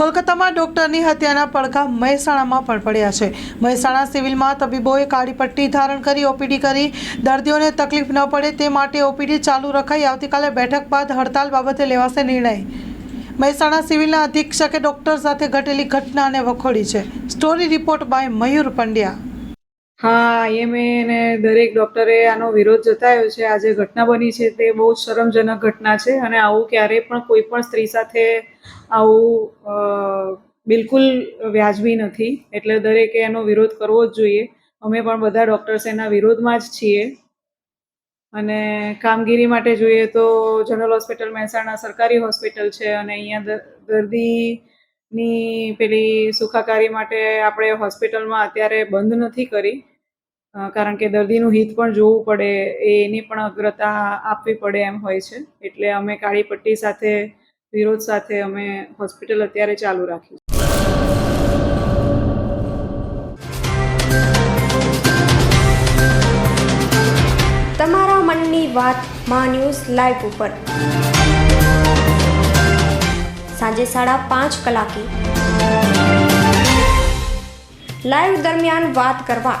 કોલકાતામાં ડોક્ટરની હત્યાના પડઘા મહેસાણામાં પણ પડ્યા છે. મહેસાણા સિવિલમાં તબીબોએ કાળી પટ્ટી ધારણ કરી, ઓપીડી કરી. દર્દીઓને તકલીફ ન પડે તે માટે ઓપીડી ચાલુ રખાઈ આવતીકાલે બેઠક બાદ હડતાલ બાબતે લેવાશે નિર્ણય. મહેસાણા સિવિલના અધિક્ષકે ડોક્ટર સાથે ઘટેલી ઘટનાને વખોડી છે. Story report by Mayur Pandya. હા આઈએમએ અને દરેક ડૉક્ટરે આનો વિરોધ જતાવ્યો છે. આ જે ઘટના બની છે તે બહુ જ શરમજનક ઘટના છે અને આવું ક્યારેય પણ કોઈ પણ સ્ત્રી સાથે આવું બિલકુલ વ્યાજબી નથી. એટલે દરેકે એનો વિરોધ કરવો જ જોઈએ. અમે પણ બધા ડૉક્ટર્સ એના વિરોધમાં જ છીએ. અને કામગીરી માટે જોઈએ તો જનરલ હોસ્પિટલ મહેસાણા સરકારી હોસ્પિટલ છે અને અહીંયા દ- દર્દીની પેલી સુખાકારી માટે આપણે હોસ્પિટલમાં અત્યારે બંધ નથી કરી. કારણ કે દર્દીનું હિત પણ જોવું પડે એની પણ અગ્રતા આપવી પડે એમ હોય છે. એટલે અમે કાળી પટ્ટી સાથે, વિરોધ સાથે અમે હોસ્પિટલ અત્યારે ચાલુ રાખી તમારા મનની વાતમાં ન્યૂઝ લાઈવ ઉપર. સાંજે સાડા પાંચ કલાકે. લાઈવ દરમિયાન વાત કરવા.